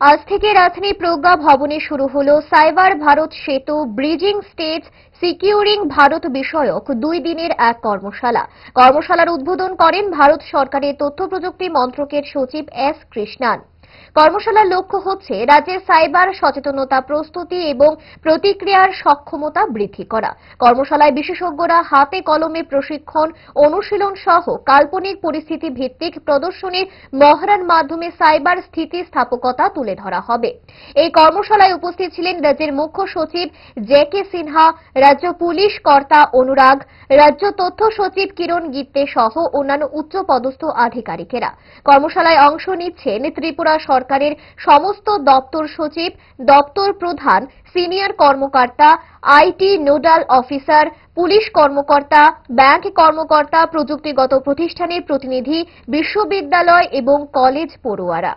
আজ থেকে রাজধানী প্রজ্ঞা ভবনে শুরু হলো সাইবার ভারত সেতু, ব্রিজিং স্টেজ, সিকিউরিং ভারত বিষয়ক দুই দিনের এক কর্মশালা। কর্মশালার উদ্বোধন করেন ভারত সরকারের তথ্য প্রযুক্তি মন্ত্রকের সচিব এস কৃষ্ণান। কর্মশালার লক্ষ্য হচ্ছে রাজ্যের সাইবার সচেতনতা প্রস্তুতি এবং প্রতিক্রিয়ার সক্ষমতা বৃদ্ধি করা। কর্মশালায় বিশেষজ্ঞরা হাতে কলমে প্রশিক্ষণ, অনুশীলন সহ কাল্পনিক পরিস্থিতি ভিত্তিক প্রদর্শনীর মহড়ার মাধ্যমে সাইবার স্থিতিস্থাপকতা তুলে ধরা হবে। এই কর্মশালায় উপস্থিত ছিলেন রাজ্যের মুখ্য সচিব জে কে সিনহা, রাজ্য পুলিশ কর্তা অনুরাগ, রাজ্য তথ্য সচিব কিরণ গিত্তে সহ অন্যান্য উচ্চ পদস্থ আধিকারিকেরা। কর্মশালায় অংশ নিচ্ছেন ত্রিপুরা সরকারের সমস্ত দপ্তর সচিব, দপ্তর প্রধান, সিনিয়র কর্মকর্তা, আইটি নোডাল অফিসার, পুলিশ কর্মকর্তা, ব্যাংক কর্মকর্তা, প্রযুক্তিগত প্রতিষ্ঠানের প্রতিনিধি, বিশ্ববিদ্যালয় এবং কলেজ পড়ুয়ারা।